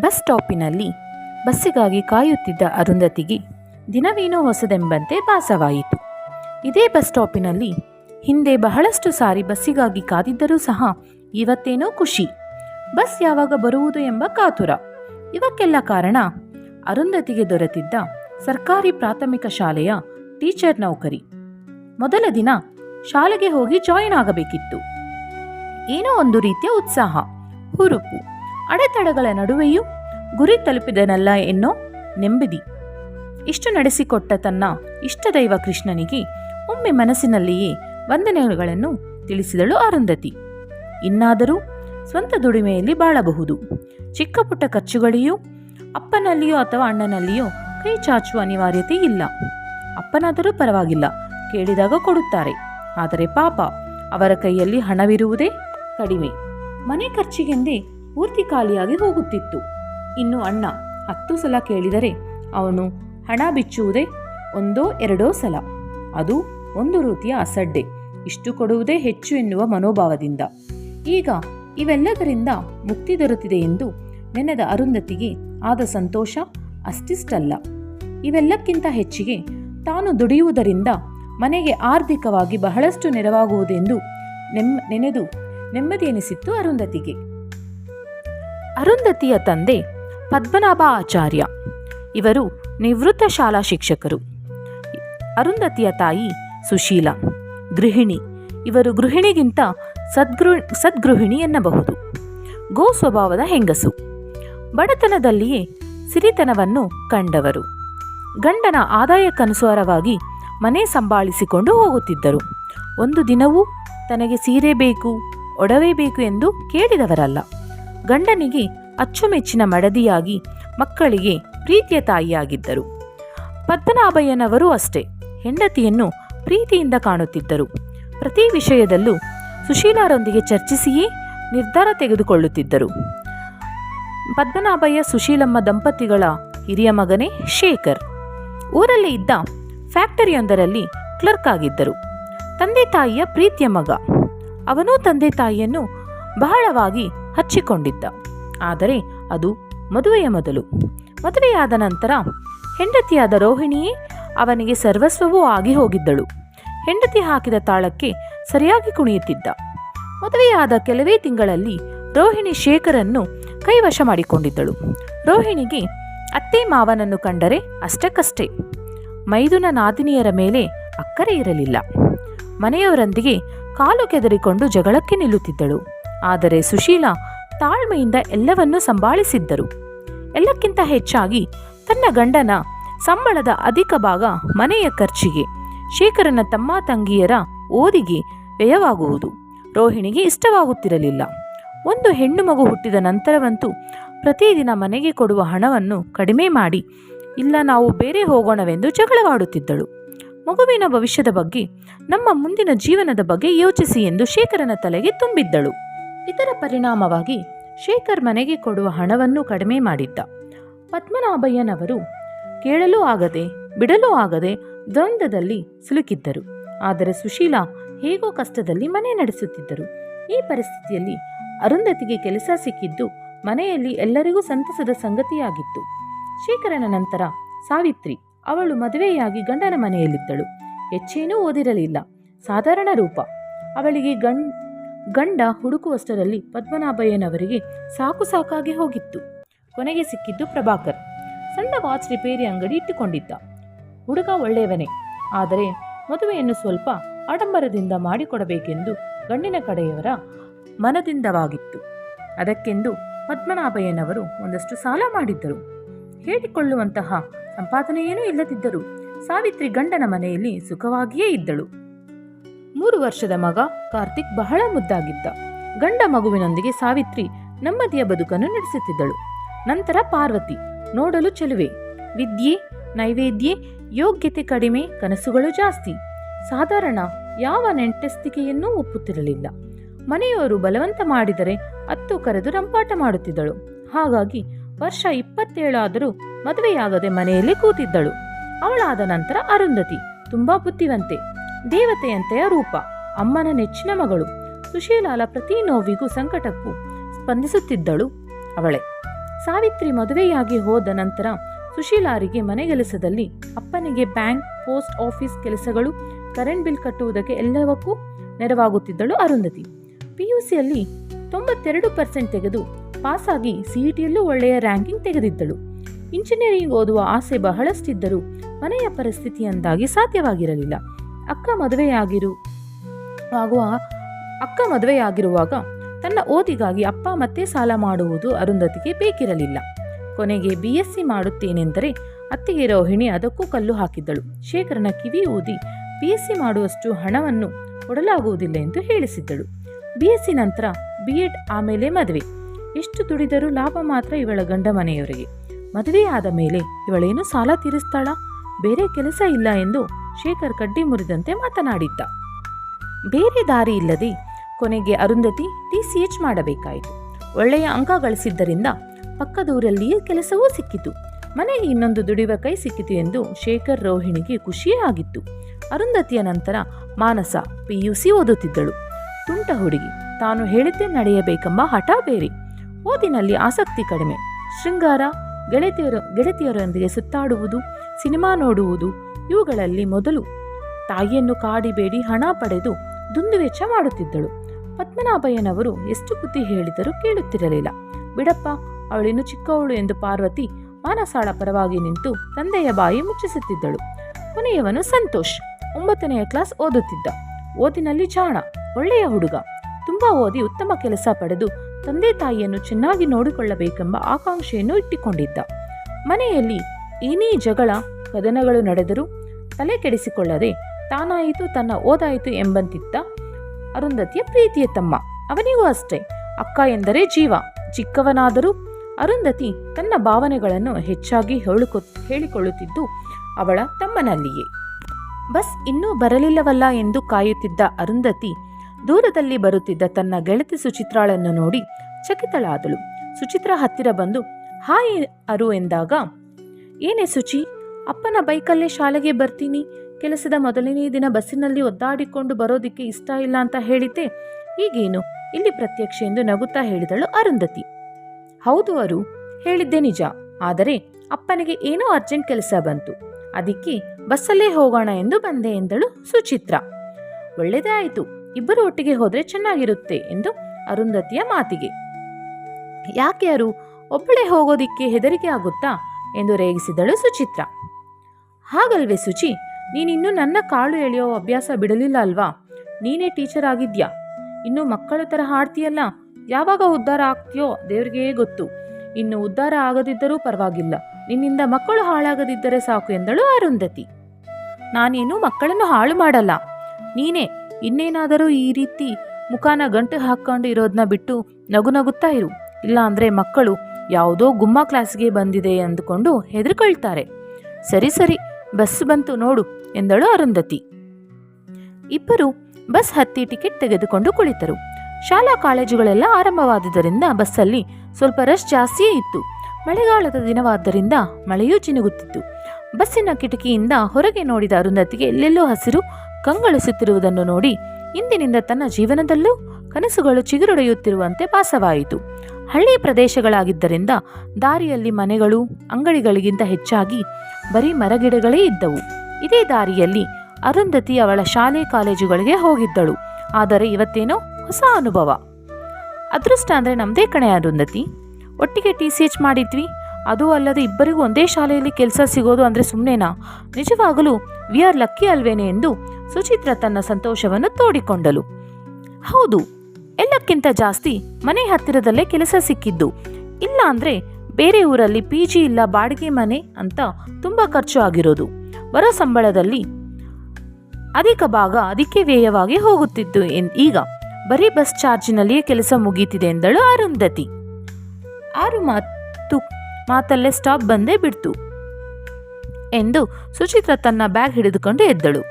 Bus ಸ್ಟಾಪಿನಲ್ಲಿ ಬಸ್ಸಿಗಾಗಿ ಕಾಯುತ್ತಿದ್ದ ಅರುಂಧತಿಗೆ ದಿನವೇನೋ ಹೊಸದೆಂಬಂತೆ ಭಾಸವಾಯಿತು. ಇದೇ bus ಸ್ಟಾಪಿನಲ್ಲಿ ಹಿಂದೆ ಬಹಳಷ್ಟು ಸಾರಿ ಬಸ್ಸಿಗಾಗಿ ಕಾದಿದ್ದರೂ ಸಹ ಇವತ್ತೇನೋ ಖುಷಿ. ಬಸ್ ಯಾವಾಗ ಬರುವುದು ಎಂಬ ಕಾತುರ. ಇವಕ್ಕೆಲ್ಲ ಕಾರಣ ಅರುಂಧತಿಗೆ ದೊರೆತಿದ್ದ ಸರ್ಕಾರಿ ಪ್ರಾಥಮಿಕ ಶಾಲೆಯ ಟೀಚರ್ ನೌಕರಿ. ಮೊದಲ ದಿನ ಶಾಲೆಗೆ ಹೋಗಿ ಜಾಯಿನ್ ಆಗಬೇಕಿತ್ತು. ಏನೋ ಒಂದು ರೀತಿಯ ಉತ್ಸಾಹ, ಹುರುಪು. ಅಡೆತಡೆಗಳ ನಡುವೆಯೂ ಗುರಿ ತಲುಪಿದನಲ್ಲ ಎನ್ನೋ ನೆಂಬಿದಿ. ಇಷ್ಟು ನಡೆಸಿಕೊಟ್ಟ ತನ್ನ ಇಷ್ಟದೈವ ಕೃಷ್ಣನಿಗೆ ಒಮ್ಮೆ ಮನಸ್ಸಿನಲ್ಲಿಯೇ ವಂದನೆಗಳನ್ನು ತಿಳಿಸಿದಳು ಅರುಂಧತಿ. ಇನ್ನಾದರೂ ಸ್ವಂತ ದುಡಿಮೆಯಲ್ಲಿ ಬಾಳಬಹುದು. ಚಿಕ್ಕ ಪುಟ್ಟ ಖರ್ಚುಗಳಿಯೂ, ಅಪ್ಪನಲ್ಲಿಯೋ ಅಥವಾ ಅಣ್ಣನಲ್ಲಿಯೋ ಕೈ ಚಾಚುವ ಅನಿವಾರ್ಯತೆ ಇಲ್ಲ. ಅಪ್ಪನಾದರೂ ಪರವಾಗಿಲ್ಲ, ಕೇಳಿದಾಗ ಕೊಡುತ್ತಾರೆ. ಆದರೆ ಪಾಪ, ಅವರ ಕೈಯಲ್ಲಿ ಹಣವಿರುವುದೇ ಕಡಿಮೆ. ಮನೆ ಖರ್ಚಿಗೆಂದೇ ಪೂರ್ತಿ ಖಾಲಿಯಾಗಿ ಹೋಗುತ್ತಿತ್ತು. ಇನ್ನು ಅಣ್ಣ ಹತ್ತು ಸಲ ಕೇಳಿದರೆ ಅವನು ಹಣ ಬಿಚ್ಚುವುದೇ ಒಂದೋ ಎರಡೋ ಸಲ. ಅದು ಒಂದು ರೀತಿಯ ಅಸಡ್ಡೆ. ಇಷ್ಟು ಕೊಡುವುದೇ ಹೆಚ್ಚು ಎನ್ನುವ ಮನೋಭಾವದಿಂದ. ಈಗ ಇವೆಲ್ಲದರಿಂದ ಮುಕ್ತಿ ದೊರೆತಿದೆ ಎಂದು ನೆನೆದ ಅರುಂಧತಿಗೆ ಆದ ಸಂತೋಷ ಅಷ್ಟಿಷ್ಟಲ್ಲ ಇವೆಲ್ಲಕ್ಕಿಂತ ಹೆಚ್ಚಿಗೆ ತಾನು ದುಡಿಯುವುದರಿಂದ ಮನೆಗೆ ಆರ್ಥಿಕವಾಗಿ ಬಹಳಷ್ಟು ನೆರವಾಗುವುದೆಂದು ನೆಮ್ಮ ನೆನೆದು ನೆಮ್ಮದಿ ಎನಿಸಿತ್ತು ಅರುಂಧತಿಗೆ. ಅರುಂಧತಿಯ ತಂದೆ ಪದ್ಮನಾಭ ಆಚಾರ್ಯ. ಇವರು ನಿವೃತ್ತ ಶಾಲಾ ಶಿಕ್ಷಕರು. ಅರುಂಧತಿಯ ತಾಯಿ ಸುಶೀಲ. ಗೃಹಿಣಿ. ಇವರು ಗೃಹಿಣಿಗಿಂತ ಸದ್ಗೃ, ಸದ್ಗೃಹಿಣಿ ಎನ್ನಬಹುದು. ಗೋ ಸ್ವಭಾವದ ಹೆಂಗಸು. ಬಡತನದಲ್ಲಿಯೇ ಸಿರಿತನವನ್ನು ಕಂಡವರು. ಗಂಡನ ಆದಾಯಕ್ಕನುಸಾರವಾಗಿ ಮನೆ ಸಂಭಾಳಿಸಿಕೊಂಡು ಹೋಗುತ್ತಿದ್ದರು. ಒಂದು ದಿನವೂ ತನಗೆ ಸೀರೆ ಬೇಕು, ಒಡವೆ ಬೇಕು ಎಂದು ಕೇಳಿದವರಲ್ಲ. ಗಂಡನಿಗೆ ಅಚ್ಚುಮೆಚ್ಚಿನ ಮಡದಿಯಾಗಿ ಮಕ್ಕಳಿಗೆ ಪ್ರೀತಿಯ ತಾಯಿಯಾಗಿದ್ದರು. ಪದ್ಮನಾಭಯ್ಯನವರು ಅಷ್ಟೇ, ಹೆಂಡತಿಯನ್ನು ಪ್ರೀತಿಯಿಂದ ಕಾಣುತ್ತಿದ್ದರು. ಪ್ರತಿ ವಿಷಯದಲ್ಲೂ ಸುಶೀಲಾರೊಂದಿಗೆ ಚರ್ಚಿಸಿಯೇ ನಿರ್ಧಾರ ತೆಗೆದುಕೊಳ್ಳುತ್ತಿದ್ದರು. ಪದ್ಮನಾಭಯ್ಯ ಸುಶೀಲಮ್ಮ ದಂಪತಿಗಳ ಹಿರಿಯ ಮಗನೇ ಶೇಖರ್. ಊರಲ್ಲಿ ಇದ್ದ ಫ್ಯಾಕ್ಟರಿಯೊಂದರಲ್ಲಿ ಕ್ಲರ್ಕ್ ಆಗಿದ್ದರು. ತಂದೆ ತಾಯಿಯ ಪ್ರೀತಿಯ ಮಗ. ಅವನೂ ತಂದೆ ತಾಯಿಯನ್ನು ಬಹಳವಾಗಿ ಹಚ್ಚಿಕೊಂಡಿದ್ದ. ಆದರೆ ಅದು ಮದುವೆಯ ಮೊದಲು. ಮದುವೆಯಾದ ನಂತರ ಹೆಂಡತಿಯಾದ ರೋಹಿಣಿಯೇ ಅವನಿಗೆ ಸರ್ವಸ್ವವೂ ಆಗಿ ಹೋಗಿದ್ದಳು. ಹೆಂಡತಿ ಹಾಕಿದ ತಾಳಕ್ಕೆ ಸರಿಯಾಗಿ ಕುಣಿಯುತ್ತಿದ್ದ. ಮದುವೆಯಾದ ಕೆಲವೇ ತಿಂಗಳಲ್ಲಿ ರೋಹಿಣಿ ಶೇಖರನ್ನು ಕೈವಶ ಮಾಡಿಕೊಂಡಿದ್ದಳು. ರೋಹಿಣಿಗೆ ಅತ್ತೆ ಮಾವನನ್ನು ಕಂಡರೆ ಅಷ್ಟಕ್ಕಷ್ಟೇ. ಮೈದುನ ನಾದಿನಿಯರ ಮೇಲೆ ಅಕ್ಕರೆ ಇರಲಿಲ್ಲ. ಮನೆಯವರೊಂದಿಗೆ ಕಾಲು ಕೆದರಿಕೊಂಡು ಜಗಳಕ್ಕೆ ನಿಲ್ಲುತ್ತಿದ್ದಳು. ಆದರೆ ಸುಶೀಲಾ ತಾಳ್ಮೆಯಿಂದ ಎಲ್ಲವನ್ನೂ ಸಂಭಾಳಿಸಿದ್ದರು. ಎಲ್ಲಕ್ಕಿಂತ ಹೆಚ್ಚಾಗಿ ತನ್ನ ಗಂಡನ ಸಂಬಳದ ಅಧಿಕ ಭಾಗ ಮನೆಯ ಖರ್ಚಿಗೆ, ಶೇಖರನ ತಮ್ಮ ತಂಗಿಯರ ಓದಿಗೆ ವ್ಯಯವಾಗುವುದು. ರೋಹಿಣಿಗೆ ಇಷ್ಟವಾಗುತ್ತಿರಲಿಲ್ಲ. ಒಂದು ಹೆಣ್ಣು ಮಗು ಹುಟ್ಟಿದ ನಂತರವಂತೂ ಪ್ರತಿದಿನ ಮನೆಗೆ ಕೊಡುವ ಹಣವನ್ನು ಕಡಿಮೆ ಮಾಡಿ, ಇಲ್ಲ ನಾವು ಬೇರೆ ಹೋಗೋಣವೆಂದು ಜಗಳವಾಡುತ್ತಿದ್ದಳು. ಮಗುವಿನ ಭವಿಷ್ಯದ ಬಗ್ಗೆ, ನಮ್ಮ ಮುಂದಿನ ಜೀವನದ ಬಗ್ಗೆ ಯೋಚಿಸಿ ಎಂದು ಶೇಖರನ ತಲೆಗೆ ತುಂಬಿದ್ದಳು. ಇದರ ಪರಿಣಾಮವಾಗಿ ಶೇಖರ್ ಮನೆಗೆ ಕೊಡುವ ಹಣವನ್ನು ಕಡಿಮೆ ಮಾಡಿದ್ದ. ಪದ್ಮನಾಭಯ್ಯನವರು ಕೇಳಲೂ ಆಗದೆ, ಬಿಡಲೂ ಆಗದೆ ದ್ವಂದ್ವದಲ್ಲಿ ಸಿಲುಕಿದ್ದರು. ಆದರೆ ಸುಶೀಲಾ ಹೇಗೋ ಕಷ್ಟದಲ್ಲಿ ಮನೆ ನಡೆಸುತ್ತಿದ್ದರು. ಈ ಪರಿಸ್ಥಿತಿಯಲ್ಲಿ ಅರುಂಧತಿಗೆ ಕೆಲಸ ಸಿಕ್ಕಿದ್ದು ಮನೆಯಲ್ಲಿ ಎಲ್ಲರಿಗೂ ಸಂತಸದ ಸಂಗತಿಯಾಗಿತ್ತು. ಶೇಖರನ ನಂತರ ಸಾವಿತ್ರಿ ಅವಳು ಮದುವೆಯಾಗಿ ಗಂಡನ ಮನೆಯಲ್ಲಿದ್ದಳು. ಹೆಚ್ಚೇನೂ ಓದಿರಲಿಲ್ಲ. ಸಾಧಾರಣ ರೂಪ. ಅವಳಿಗೆ ಗಂಡ್ ಗಂಡ ಹುಡುಕುವಷ್ಟರಲ್ಲಿ ಪದ್ಮನಾಭಯ್ಯನವರಿಗೆ ಸಾಕು ಸಾಕಾಗಿ ಹೋಗಿತ್ತು. ಕೊನೆಗೆ ಸಿಕ್ಕಿದ್ದು ಪ್ರಭಾಕರ್. ಸಣ್ಣ ವಾಚ್ ರಿಪೇರಿ ಅಂಗಡಿ ಇಟ್ಟುಕೊಂಡಿದ್ದ. ಹುಡುಗ ಒಳ್ಳೆಯವನೇ. ಆದರೆ ಮದುವೆಯನ್ನು ಸ್ವಲ್ಪ ಆಡಂಬರದಿಂದ ಮಾಡಿಕೊಡಬೇಕೆಂದು ಗಂಡಿನ ಕಡೆಯವರ ಮನದಿಂದವಾಗಿತ್ತು. ಅದಕ್ಕೆಂದು ಪದ್ಮನಾಭಯ್ಯನವರು ಒಂದಷ್ಟು ಸಾಲ ಮಾಡಿದ್ದರು. ಹೇಳಿಕೊಳ್ಳುವಂತಹ ಸಂಪಾದನೆಯೇನೂ ಇಲ್ಲದಿದ್ದರು ಸಾವಿತ್ರಿ ಗಂಡನ ಮನೆಯಲ್ಲಿ ಸುಖವಾಗಿಯೇ ಇದ್ದಳು. ಮೂರು ವರ್ಷದ ಮಗ ಕಾರ್ತಿಕ್ ಬಹಳ ಮುದ್ದಾಗಿದ್ದ. ಗಂಡ ಮಗುವಿನೊಂದಿಗೆ ಸಾವಿತ್ರಿ ನೆಮ್ಮದಿಯ ಬದುಕನ್ನು ನಡೆಸುತ್ತಿದ್ದಳು. ನಂತರ ಪಾರ್ವತಿ, ನೋಡಲು ಚೆಲುವೆ. ವಿದ್ಯೆ, ನೈವೇದ್ಯೆ, ಯೋಗ್ಯತೆ ಕಡಿಮೆ, ಕನಸುಗಳು ಜಾಸ್ತಿ. ಸಾಧಾರಣ, ಯಾವ ನೆಂಟಸ್ತಿಕೆಯನ್ನೂ ಒಪ್ಪುತ್ತಿರಲಿಲ್ಲ. ಮನೆಯವರು ಬಲವಂತ ಮಾಡಿದರೆ ಅತ್ತು ಕರೆದು ರಂಪಾಟ ಮಾಡುತ್ತಿದ್ದಳು. ಹಾಗಾಗಿ ವರ್ಷ ಇಪ್ಪತ್ತೇಳಾದರೂ ಮದುವೆಯಾಗದೆ ಮನೆಯಲ್ಲಿ ಕೂತಿದ್ದಳು. ಅವಳಾದ ನಂತರ ಅರುಂಧತಿ, ತುಂಬಾ ಬುದ್ಧಿವಂತೆ. ದೇವತೆಯಂತೆಯ ರೂಪ, ಅಮ್ಮನ ನೆಚ್ಚಿನ ಮಗಳು. ಸುಶೀಲಾಲ ಪ್ರತಿ ನೋವಿಗೂ ಸಂಕಟಕ್ಕೂ ಸ್ಪಂದಿಸುತ್ತಿದ್ದಳು ಅವಳೆ. ಸಾವಿತ್ರಿ ಮದುವೆಯಾಗಿ ಹೋದ ನಂತರ ಸುಶೀಲಾರಿಗೆ ಮನೆಗೆಲಸದಲ್ಲಿ ಅಪ್ಪನಿಗೆ ಬ್ಯಾಂಕ್, ಪೋಸ್ಟ್ ಆಫೀಸ್ ಕೆಲಸಗಳು, ಕರೆಂಟ್ ಬಿಲ್ ಕಟ್ಟುವುದಕ್ಕೆ ಎಲ್ಲವಕ್ಕೂ ನೆರವಾಗುತ್ತಿದ್ದಳು ಅರುಂಧತಿ. ಪಿಯುಸಿಯಲ್ಲಿ ತೊಂಬತ್ತೆರಡು ಪರ್ಸೆಂಟ್ ತೆಗೆದು ಪಾಸಾಗಿ ಸಿಇಟಿಯಲ್ಲೂ ಒಳ್ಳೆಯ ರ್ಯಾಂಕಿಂಗ್ ತೆಗೆದಿದ್ದಳು. ಇಂಜಿನಿಯರಿಂಗ್ ಓದುವ ಆಸೆ ಬಹಳಷ್ಟಿದ್ದರೂ ಮನೆಯ ಪರಿಸ್ಥಿತಿಯಿಂದಾಗಿ ಸಾಧ್ಯವಾಗಿರಲಿಲ್ಲ. ಅಕ್ಕ ಮದುವೆಯಾಗಿರು. ಆಗುವ ಅಕ್ಕ ಮದುವೆಯಾಗಿರುವಾಗ ತನ್ನ ಓದಿಗಾಗಿ ಅಪ್ಪ ಮತ್ತೆ ಸಾಲ ಮಾಡುವುದು ಅರುಂಧತಿಗೆ ಬೇಕಿರಲಿಲ್ಲ. ಕೊನೆಗೆ ಬಿ ಎಸ್ ಸಿ ಮಾಡುತ್ತೇನೆಂದರೆ ಅತ್ತಿಗೆ ರೋಹಿಣಿ ಅದಕ್ಕೂ ಕಲ್ಲು ಹಾಕಿದ್ದಳು. ಶೇಖರನ ಕಿವಿ ಊದಿ ಬಿ ಎಸ್ ಸಿ ಮಾಡುವಷ್ಟು ಹಣವನ್ನು ಕೊಡಲಾಗುವುದಿಲ್ಲ ಎಂದು ಹೇಳಿಸಿದ್ದಳು. ಬಿ ಎಸ್ ಸಿ ನಂತರ ಬಿ ಎಡ್ ಆಮೇಲೆ ಮದುವೆ. ಎಷ್ಟು ದುಡಿದರೂ ಲಾಭ ಮಾತ್ರ ಇವಳ ಗಂಡ ಮನೆಯವರಿಗೆ ಮದುವೆಯಾದ ಮೇಲೆ ಇವಳೇನು ಸಾಲ ತೀರಿಸ್ತಾಳ? ಬೇರೆ ಕೆಲಸ ಇಲ್ಲ ಎಂದು ಶೇಖರ್ ಕಡ್ಡಿ ಮುರಿದಂತೆ ಮಾತನಾಡಿದ್ದ. ಬೇರೆ ದಾರಿ ಇಲ್ಲದೆ ಕೊನೆಗೆ ಅರುಂಧತಿ ಟಿ ಸಿ ಎಚ್ ಮಾಡಬೇಕಾಯಿತು. ಒಳ್ಳೆಯ ಅಂಕ ಗಳಿಸಿದ್ದರಿಂದ ಪಕ್ಕದೂರಲ್ಲಿಯೇ ಕೆಲಸವೂ ಸಿಕ್ಕಿತು. ಮನೆಗೆ ಇನ್ನೊಂದು ದುಡಿಯುವ ಕೈ ಸಿಕ್ಕಿತು ಎಂದು ಶೇಖರ್ ರೋಹಿಣಿಗೆ ಖುಷಿಯೇ ಆಗಿತ್ತು. ಅರುಂಧತಿಯ ನಂತರ ಮಾನಸ ಪಿ ಯು ಸಿ ಓದುತ್ತಿದ್ದಳು. ತುಂಟ ಹುಡುಗಿ, ತಾನು ಹೇಳಿದ್ದೆ ನಡೆಯಬೇಕೆಂಬ ಹಠ ಬೇರೆ. ಓದಿನಲ್ಲಿ ಆಸಕ್ತಿ ಕಡಿಮೆ. ಶೃಂಗಾರ ಗೆಳತಿಯರ, ಗೆಳತಿಯರೊಂದಿಗೆ ಸುತ್ತಾಡುವುದು, ಸಿನಿಮಾ ನೋಡುವುದು ಇವುಗಳಲ್ಲಿ ಮೊದಲು ತಾಯಿಯನ್ನು ಕಾಡಿಬೇಡಿ, ಹಣ ಪಡೆದು ದುಂದುವೆಚ್ಚ ಮಾಡುತ್ತಿದ್ದಳು. ಪದ್ಮನಾಭಯ್ಯನವರು ಎಷ್ಟು ಬುದ್ಧಿ ಹೇಳಿದರೂ ಕೇಳುತ್ತಿರಲಿಲ್ಲ. ಬಿಡಪ್ಪ, ಅವಳಿನ್ನು ಚಿಕ್ಕವಳು ಎಂದು ಪಾರ್ವತಿ ಮಾನಸಾಳ ಪರವಾಗಿ ನಿಂತು ತಂದೆಯ ಬಾಯಿ ಮುಚ್ಚಿಸುತ್ತಿದ್ದಳು. ಕೊನೆಯವನು ಸಂತೋಷ್, ಒಂಬತ್ತನೆಯ ಕ್ಲಾಸ್ ಓದುತ್ತಿದ್ದ. ಓದಿನಲ್ಲಿ ಜಾಣ, ಒಳ್ಳೆಯ ಹುಡುಗ. ತುಂಬಾ ಓದಿ ಉತ್ತಮ ಕೆಲಸ ಪಡೆದು ತಂದೆ ತಾಯಿಯನ್ನು ಚೆನ್ನಾಗಿ ನೋಡಿಕೊಳ್ಳಬೇಕೆಂಬ ಆಕಾಂಕ್ಷೆಯನ್ನು ಇಟ್ಟುಕೊಂಡಿದ್ದ. ಮನೆಯಲ್ಲಿ ಏನೇ ಜಗಳ ಕದನಗಳು ನಡೆದರೂ ತಲೆ ಕೆಡಿಸಿಕೊಳ್ಳದೆ ತಾನಾಯಿತು ತನ್ನ ಓದಾಯಿತು ಎಂಬಂತಿದ್ದ ಅರುಂಧತಿಯ ಪ್ರೀತಿಯ ತಮ್ಮ. ಅವನಿಗೂ ಅಷ್ಟೇ. ಅಕ್ಕ ಎಂದರೆ ಜೀವ. ಚಿಕ್ಕವನಾದರೂ ಅರುಂಧತಿ ತನ್ನ ಭಾವನೆಗಳನ್ನು ಹೆಚ್ಚಾಗಿ ಹೇಳಿಕೊ ಹೇಳಿಕೊಳ್ಳುತ್ತಿದ್ದು ಅವಳ ತಮ್ಮನಲ್ಲಿಯೇ. ಬಸ್ ಇನ್ನೂ ಬರಲಿಲ್ಲವಲ್ಲ ಎಂದು ಕಾಯುತ್ತಿದ್ದ ಅರುಂಧತಿ ದೂರದಲ್ಲಿ ಬರುತ್ತಿದ್ದ ತನ್ನ ಗೆಳತಿ ಸುಚಿತ್ರಾಳನ್ನು ನೋಡಿ ಚಕಿತಳಾದಳು. ಸುಚಿತ್ರ ಹತ್ತಿರ ಬಂದು, ಹಾಯಿ ಅರು ಎಂದಾಗ, ಏನೇ ಸುಚಿ ಅಪ್ಪನ ಬೈಕಲ್ಲೇ ಶಾಲೆಗೆ ಬರ್ತೀನಿ. ಕೆಲಸದ ಮೊದಲನೇ ದಿನ ಬಸ್ಸಿನಲ್ಲಿ ಒದ್ದಾಡಿಕೊಂಡು ಬರೋದಿಕ್ಕೆ ಇಷ್ಟ ಇಲ್ಲ ಅಂತ ಹೇಳಿದ್ದೆ. ಈಗೇನು? ಇಲ್ಲಿ ಪ್ರತ್ಯಕ್ಷ ಎಂದು ನಗುತ್ತಾ ಹೇಳಿದಳು ಅರುಂಧತಿ. ಹೌದು ಅರು, ಹೇಳಿದ್ದೆ ನಿಜ. ಆದರೆ ಅಪ್ಪನಿಗೆ ಏನೋ ಅರ್ಜೆಂಟ್ ಕೆಲಸ ಬಂತು. ಅದಕ್ಕೆ ಬಸ್ಸಲ್ಲೇ ಹೋಗೋಣ ಎಂದು ಬಂದೆ ಎಂದಳು ಸುಚಿತ್ರ. ಒಳ್ಳೆಯದೇ ಆಯಿತು. ಇಬ್ಬರು ಒಟ್ಟಿಗೆ ಹೋದರೆ ಚೆನ್ನಾಗಿರುತ್ತೆ ಎಂದು ಅರುಂಧತಿಯ ಮಾತಿಗೆ. ಯಾಕೆ ಅರು, ಒಬ್ಬಳೇ ಹೋಗೋದಿಕ್ಕೆ ಹೆದರಿಕೆ ಆಗುತ್ತಾ ಎಂದು ರೇಗಿಸಿದಳು ಸುಚಿತ್ರ. ಹಾಗಲ್ವೇ ಸುಚಿ? ನೀನಿನ್ನೂ ನನ್ನ ಕಾಳು ಎಳೆಯೋ ಅಭ್ಯಾಸ ಬಿಡಲಿಲ್ಲ ಅಲ್ವಾ? ನೀನೇ ಟೀಚರ್ ಆಗಿದ್ಯಾ? ಇನ್ನು ಮಕ್ಕಳ ಥರ ಹಾಡ್ತೀಯಲ್ಲ? ಯಾವಾಗ ಉದ್ಧಾರ ಆಗ್ತೀಯೋ ದೇವ್ರಿಗೇ ಗೊತ್ತು. ಇನ್ನು ಉದ್ಧಾರ ಆಗದಿದ್ದರೂ ಪರವಾಗಿಲ್ಲ. ನಿನ್ನಿಂದ ಮಕ್ಕಳು ಹಾಳಾಗದಿದ್ದರೆ ಸಾಕು ಎಂದಳು ಅರುಂಧತಿ. ನಾನೇನು ಮಕ್ಕಳನ್ನು ಹಾಳು ಮಾಡಲ್ಲ. ನೀನೇ, ಇನ್ನೇನಾದರೂ ಈ ರೀತಿ ಮುಖಾನ ಗಂಟು ಹಾಕ್ಕೊಂಡು ಇರೋದನ್ನ ಬಿಟ್ಟು ನಗು ನಗುತ್ತಾ ಇರು. ಇಲ್ಲಾಂದ್ರೆ ಮಕ್ಕಳು ಯಾವುದೋ ಗುಮ್ಮ ಕ್ಲಾಸ್ಗೆ ಬಂದಿದೆ ಅಂದುಕೊಂಡು ಹೆದರ್ಕೊಳ್ತಾರೆ. ಸರಿ ಸರಿ. ಬಸ್ ಬಂತು ನೋಡು ಎಂದಳು ಅರುಂಧತಿ. ಇಬ್ಬರು ಬಸ್ ಹತ್ತಿ ಟಿಕೆಟ್ ತೆಗೆದುಕೊಂಡು ಕುಳಿತರು. ಶಾಲಾ ಕಾಲೇಜುಗಳೆಲ್ಲ ಆರಂಭವಾದುದರಿಂದ ಬಸ್ಸಲ್ಲಿ ಸ್ವಲ್ಪ ರಶ್ ಜಾಸ್ತಿಯೇ ಇತ್ತು. ಮಳೆಗಾಲದ ದಿನವಾದ್ದರಿಂದ ಮಳೆಯೂ ಚಿನುಗುತ್ತಿತ್ತು. ಬಸ್ಸಿನ ಕಿಟಕಿಯಿಂದ ಹೊರಗೆ ನೋಡಿದ ಅರುಂಧತಿಗೆ ಎಲ್ಲೆಲ್ಲೋ ಹಸಿರು ಕಂಗೊಳಿಸುತ್ತಿರುವುದನ್ನು ನೋಡಿ ಇಂದಿನಿಂದ ತನ್ನ ಜೀವನದಲ್ಲೂ ಕನಸುಗಳು ಚಿಗುರೊಡೆಯುತ್ತಿರುವಂತೆ ಭಾಸವಾಯಿತು ಹಳ್ಳಿ ಪ್ರದೇಶಗಳಾಗಿದ್ದರಿಂದ ದಾರಿಯಲ್ಲಿ ಮನೆಗಳು, ಅಂಗಡಿಗಳಿಗಿಂತ ಹೆಚ್ಚಾಗಿ ಬರೀ ಮರಗಿಡಗಳೇ ಇದ್ದವು. ಇದೇ ದಾರಿಯಲ್ಲಿ ಅರುಂಧತಿ ಅವಳ ಶಾಲೆ ಕಾಲೇಜುಗಳಿಗೆ ಹೋಗಿದ್ದಳು. ಆದರೆ ಇವತ್ತೇನೋ ಹೊಸ ಅನುಭವ. ಅದೃಷ್ಟ ಅಂದರೆ ನಮ್ಮದೇ ಕಣೆ ಅರುಂಧತಿ. ಒಟ್ಟಿಗೆ ಟಿ ಸಿ ಎಚ್ ಮಾಡಿದ್ವಿ. ಅದು ಅಲ್ಲದೆ ಇಬ್ಬರಿಗೂ ಒಂದೇ ಶಾಲೆಯಲ್ಲಿ ಕೆಲಸ ಸಿಗೋದು ಅಂದರೆ ಸುಮ್ಮನೆನಾ ನಿಜವಾಗಲೂ ವಿ ಆರ್ ಲಕ್ಕಿ ಅಲ್ವೇನೆ ಎಂದು ಸುಚಿತ್ರ ತನ್ನ ಸಂತೋಷವನ್ನು ತೋಡಿಕೊಂಡಳು. ಹೌದು ಎಲ್ಲಕ್ಕಿಂತ ಜಾಸ್ತಿ ಮನೆ ಹತ್ತಿರದಲ್ಲೇ ಕೆಲಸ ಸಿಕ್ಕಿದ್ದು. ಇಲ್ಲ ಅಂದರೆ ಬೇರೆ ಊರಲ್ಲಿ ಪಿ ಜಿ ಇಲ್ಲ ಬಾಡಿಗೆ ಮನೆ ಅಂತ ತುಂಬ ಖರ್ಚು ಆಗಿರೋದು. ಬರೋ ಸಂಬಳದಲ್ಲಿ ಅಧಿಕ ಭಾಗ ಅದಕ್ಕೆ ವ್ಯಯವಾಗಿ ಹೋಗುತ್ತಿತ್ತು ಈಗ ಬರೀ ಬಸ್ ಚಾರ್ಜಿನಲ್ಲಿಯೇ ಕೆಲಸ ಮುಗೀತಿದೆ ಎಂದಳು ಅರುಂಧತಿ. ಆರು ಮಾತು, ಮಾತಲ್ಲೇ ಸ್ಟಾಪ್ ಬಂದೇ ಬಿಡ್ತು ಎಂದು ಸುಚಿತ್ರ ತನ್ನ ಬ್ಯಾಗ್ ಹಿಡಿದುಕೊಂಡು ಎದ್ದಳು.